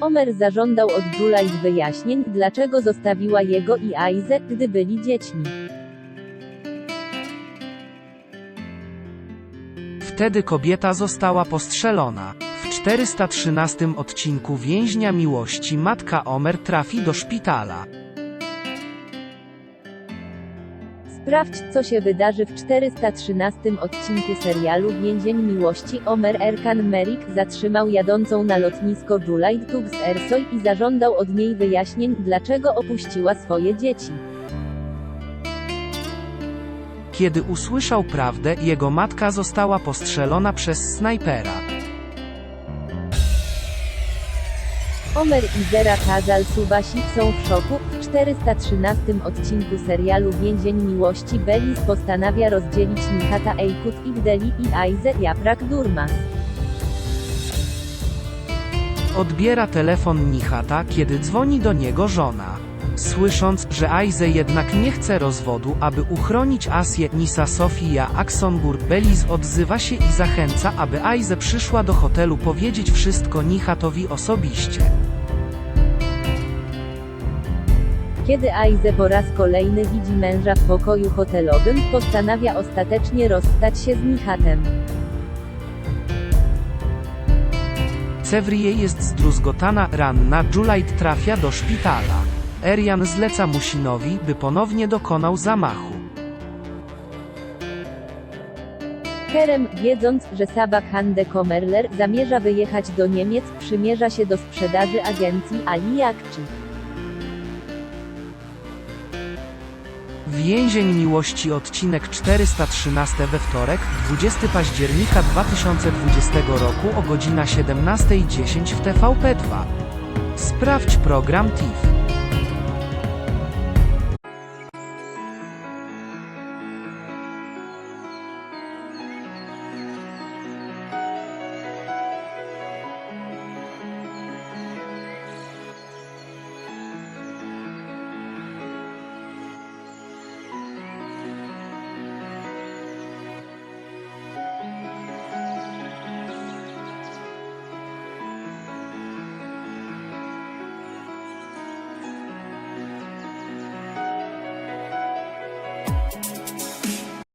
Omer zażądał od Juliet wyjaśnień, dlaczego zostawiła jego i Aizę, gdy byli dziećmi. Wtedy kobieta została postrzelona. W 413 odcinku Więźnia Miłości matka Omer trafi do szpitala. Sprawdź, co się wydarzy w 413 odcinku serialu Więzień Miłości. Omer Erkan Merrick zatrzymał jadącą na lotnisko Juliet Tubbs Ersoy i zażądał od niej wyjaśnień, dlaczego opuściła swoje dzieci. Kiedy usłyszał prawdę, jego matka została postrzelona przez snajpera. Omer i Zera Kazal Subasi są w szoku. W 413 odcinku serialu Więzień Miłości Belis postanawia rozdzielić Nihata Eikut Igdeli i Aizę Japrak Durmas. Odbiera telefon Nichata, kiedy dzwoni do niego żona. Słysząc, że Aize jednak nie chce rozwodu, aby uchronić Asję, Nisa Sofia Aksongur Belis odzywa się i zachęca, aby Aize przyszła do hotelu powiedzieć wszystko Nichatowi osobiście. Kiedy Aize po raz kolejny widzi męża w pokoju hotelowym, postanawia ostatecznie rozstać się z Nihatem. Cevrie jest zdruzgotana, ranna, Juliet trafia do szpitala. Erian zleca Musinowi, by ponownie dokonał zamachu. Kerem, wiedząc, że Sabak Hande Kommerler zamierza wyjechać do Niemiec, przymierza się do sprzedaży agencji Ali Yakci. Więzień Miłości odcinek 413 we wtorek, 20 października 2020 roku o godzina 17.10 w TVP2. Sprawdź program TIFF.